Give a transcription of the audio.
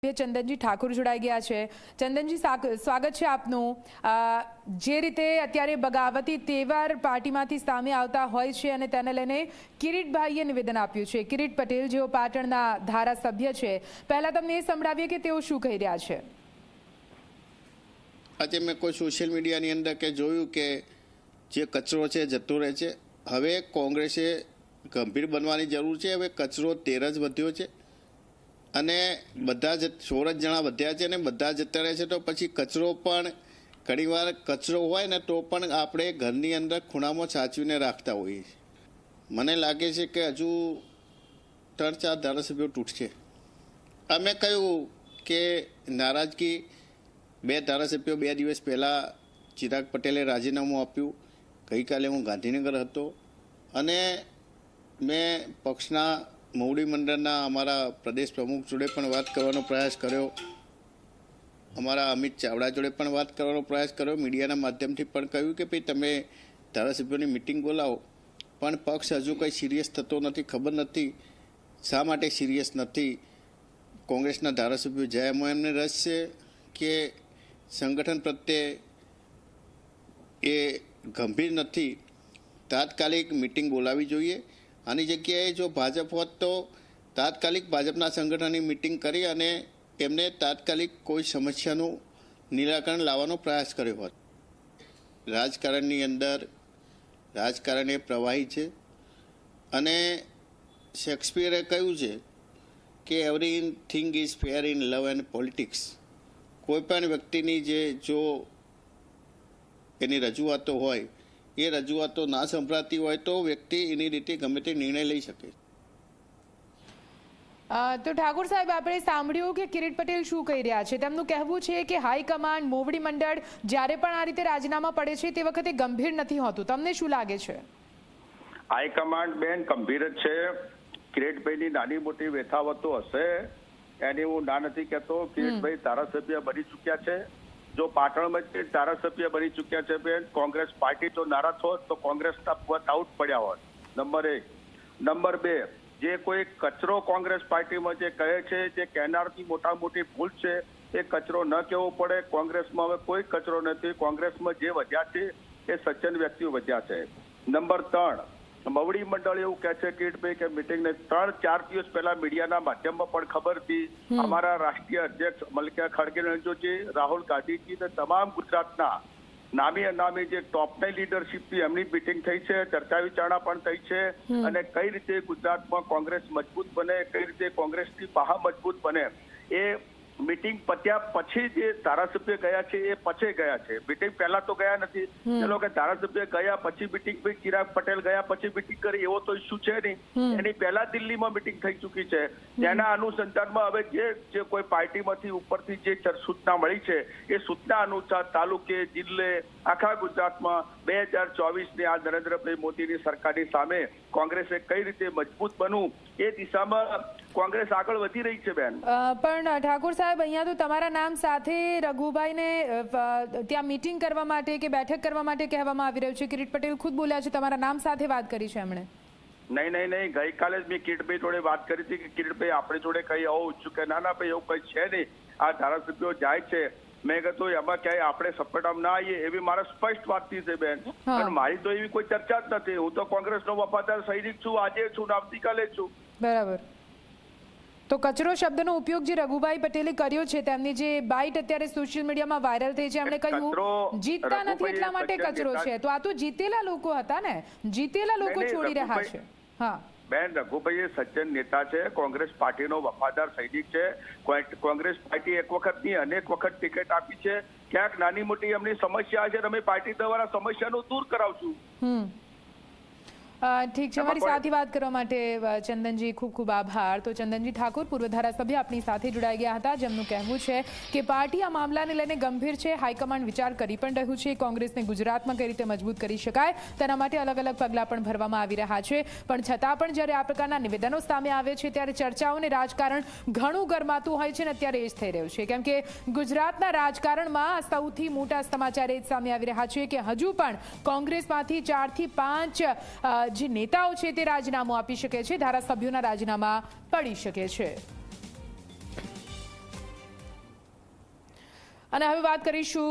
ચંદનજી ઠાકુર જોડાઈ ગયા છે. ચંદનજી સ્વાગત છે આપનું. જે રીતે અત્યારે બગાવતી તેવાર પાર્ટીમાંથી સામે આવતા હોય છે અને તેને લઈને કિરીટભાઈએ નિવેદન આપ્યું છે. કિરીટ પટેલ જેઓ પાટણના ધારાસભ્ય છે. પહેલાં તમને એ સંભળાવીએ કે તેઓ શું કહી રહ્યા છે? આજે મેં કોઈ સોશિયલ મીડિયાની અંદર કે જોયું કે જે કચરો છે જતો રહે છે. હવે કોંગ્રેસે ગંભીર બનવાની જરૂર છે. હવે કચરો તેર જ વધ્યો છે. અને બધા જ સોળ જણા વધ્યા છે અને બધા જતા રહે છે તો પછી કચરો પણ ઘણીવાર કચરો હોય ને તો પણ આપણે ઘરની અંદર ખૂણામાં સાચવીને રાખતા હોઈએ છીએ. મને લાગે છે કે હજુ ત્રણ ચાર ધારાસભ્યો તૂટશે. અમે કહ્યું કે નારાજગી, બે ધારાસભ્યો બે દિવસ પહેલાં ચિરાગ પટેલે રાજીનામું આપ્યું. ગઈકાલે હું ગાંધીનગર હતો અને મેં પક્ષના મોવડી મંડળના અમારા પ્રદેશ પ્રમુખ જોડે પણ વાત કરવાનો પ્રયાસ કર્યો. અમારા અમિત ચાવડા જોડે પણ વાત કરવાનો પ્રયાસ કર્યો. મીડિયાના માધ્યમથી પણ કહ્યું કે ભાઈ તમે ધારાસભ્યોની મિટિંગ બોલાવો. પણ પક્ષ હજુ કંઈ સિરિયસ થતો નથી, ખબર નથી. શા માટે સિરિયસ નથી? કોંગ્રેસના ધારાસભ્યો જાય એમાં એમને રસ છે કે સંગઠન પ્રત્યે એ ગંભીર નથી? તાત્કાલિક મિટિંગ બોલાવી જોઈએ. આની જગ્યાએ જો ભાજપ હોત તો તાત્કાલિક ભાજપના સંગઠનની મિટિંગ કરી અને એમને તાત્કાલિક કોઈ સમસ્યાનું નિરાકરણ લાવવાનો પ્રયાસ કર્યો હોત. રાજકારણની અંદર રાજકારણ એ પ્રવાહી છે અને શેક્સપિયરે કહ્યું છે કે everything is fair in love and politics કોઈપણ વ્યક્તિની જે જો એની રજૂઆતો હોય એ રજૂઆતો ના સંભળાતી હોય તો વ્યક્તિ એની રીતે ગમે તે નિર્ણય લઈ શકે. તો ઠાકુર સાહેબ આપણે સાંભળ્યું કે કિરીટ પટેલ શું કહી રહ્યા છે? તેમનું કહેવું છે કે હાઈકમાન્ડ મોવડી મંડળ જ્યારે પણ આ રીતે રાજીનામા પડે છે તે વખતે ગંભીર નથી હોતું. તમને શું લાગે છે? હાઈકમાન્ડ બેન ગંભીર જ છે. કિરીટભાઈની નાની મોટી વેથાવતો હશે. એની હું ના નથી કહેતો. કિરીટભાઈ ધારાસભ્ય બની ચૂક્યા છે. જો પાટણમાં જે ધારાસભ્ય બની ચૂક્યા છે બેન, કોંગ્રેસ પાર્ટી તો નારાજ હોત, તો કોંગ્રેસના પદ આઉટ પડ્યા હોત. નંબર એક. નંબર બે, જે કોઈ કચરો કોંગ્રેસ પાર્ટીમાં જે કહે છે, જે કહેનારની મોટા મોટી ભૂલ છે, એ કચરો ન કહેવો પડે. કોંગ્રેસમાં હવે કોઈ કચરો નથી. કોંગ્રેસમાં જે વધ્યા છે, એ સજ્જન વ્યક્તિઓ વધ્યા છે. નંબર ત્રણ. મવડી મંડળ એવું કહે છે કે મીટિંગ ને ત્રણ ચાર દિવસ પહેલા મીડિયાના માધ્યમમાં પણ ખબર હતી. અમારા રાષ્ટ્રીય અધ્યક્ષ મલ્લિકા ખડગે રણજોજી રાહુલ ગાંધીજી ને તમામ ગુજરાતના નામી અનામી જે ટોપની લીડરશીપની એમની મિટિંગ થઈ છે ચર્ચા વિચારણા પણ થઈ છે અને કઈ રીતે ગુજરાતમાં કોંગ્રેસ મજબૂત બને કઈ રીતે કોંગ્રેસની પાહા મજબૂત બને એ મિટિંગ પત્યા પછી જે ધારાસભ્ય ગયા છે એ પછી ગયા છે. મિટિંગ પહેલા તો ગયા નથી. ચલો કે ધારાસભ્ય ગયા પછી મિટિંગ ભાઈ ચિરાગ પટેલ ગયા પછી મિટિંગ કરી એવો તો ઇસ્યુ છે નહીં. એની પહેલા દિલ્હીમાં મિટિંગ થઈ ચૂકી છે. તેના અનુસંધાનમાં હવે જે જે કોઈ પાર્ટીમાંથી ઉપરથી જે સૂચના મળી છે એ સૂચના અનુસાર તાલુકે જિલ્લે આખા ગુજરાતમાં બે હજાર ચોવીસની આ નરેન્દ્રભાઈ મોદીની સરકારની સામે કોંગ્રેસે કઈ રીતે મજબૂત બનવું એ દિશામાં કોંગ્રેસ આગળ વધી રહી છે બેન. પણ ઠાકોર સાહેબ અહીંયા તો તમારા નામ સાથે રઘુભાઈને ત્યાં મીટિંગ કરવા માટે કે બેઠક કરવા માટે કહેવામાં આવી રહ્યું છે. કિરીટ પટેલ ખુદ બોલ્યા છે તમારા નામ સાથે વાત કરી છે એમણે. નહીં નહીં નહીં. ગઈકાલે જ મેં કિરીટભાઈ જોડે વાત કરી હતી કે કિરીટભાઈ આપણી જોડે કઈ આવું ઈચ્છું કે ના ના ભાઈ એવું કઈ છે નહીં. આ ધારાસભ્યો જાય છે. મેં કીધું એમાં ક્યાંય આપણે સપોર્ટમાં ના આવીએ. એવી મારા સ્પષ્ટ વાતથી છે બેન. પણ મારી તો એવી કોઈ ચર્ચા જ નથી. હું તો કોંગ્રેસનો વફાદાર સૈનિક છું. આજે છું ને આવતીકાલે છું. બરાબર. તો કચરો શબ્દનો ઉપયોગ જે રઘુભાઈ પટેલે કર્યો છે તેમની જે બાઇટ અત્યારે સોશિયલ મીડિયામાં વાયરલ થઈ છે એમણે કહ્યું જીતતા નથી એટલા માટે કચરો છે. તો આ તો જીતેલા લોકો હતા ને? જીતેલા લોકો છોડી રહ્યા છે. હા. બેન રઘુભાઈ એ સજ્જન નેતા છે કોંગ્રેસ પાર્ટીનો વફાદાર સૈનિક છે. કોંગ્રેસ પાર્ટી એક વખતની અનેક વખત ટિકિટ આપી છે. ક્યાંક નાની મોટી એમની સમસ્યા છે અમે પાર્ટી દ્વારા સમસ્યાનું દૂર કરાવશું. ઠીક છે મારી સાથે વાત કરવા માટે ચંદનજી ખૂબ ખૂબ આભાર. તો ચંદનજી ઠાકોર પૂર્વ ધારાસભ્ય આપણી સાથે જોડાઈ ગયા હતા જેમનું કહેવું છે કે પાર્ટી આ મામલાને લઈને ગંભીર છે હાઈકમાન્ડ વિચાર કરી પણ રહ્યું છે કોંગ્રેસને ગુજરાતમાં કઈ રીતે મજબૂત કરી શકાય તેના માટે અલગ અલગ પગલાં પણ ભરવામાં આવી રહ્યા છે. પણ છતાં પણ જ્યારે આ પ્રકારના નિવેદનો સામે આવે છે ત્યારે ચર્ચાઓને રાજકારણ ઘણું ગરમાતું હોય છે ને અત્યારે એ જ થઈ રહ્યું છે. કેમ કે ગુજરાતના રાજકારણમાં સૌથી મોટા સમાચાર એ જ સામે આવી રહ્યા છે કે હજુ પણ કોંગ્રેસમાંથી ચારથી પાંચ જે નેતાઓ છે તે રાજીનામું આપી શકે છે, ધારાસભ્યોના રાજીનામા પડી શકે છે. અને હવે વાત કરીશું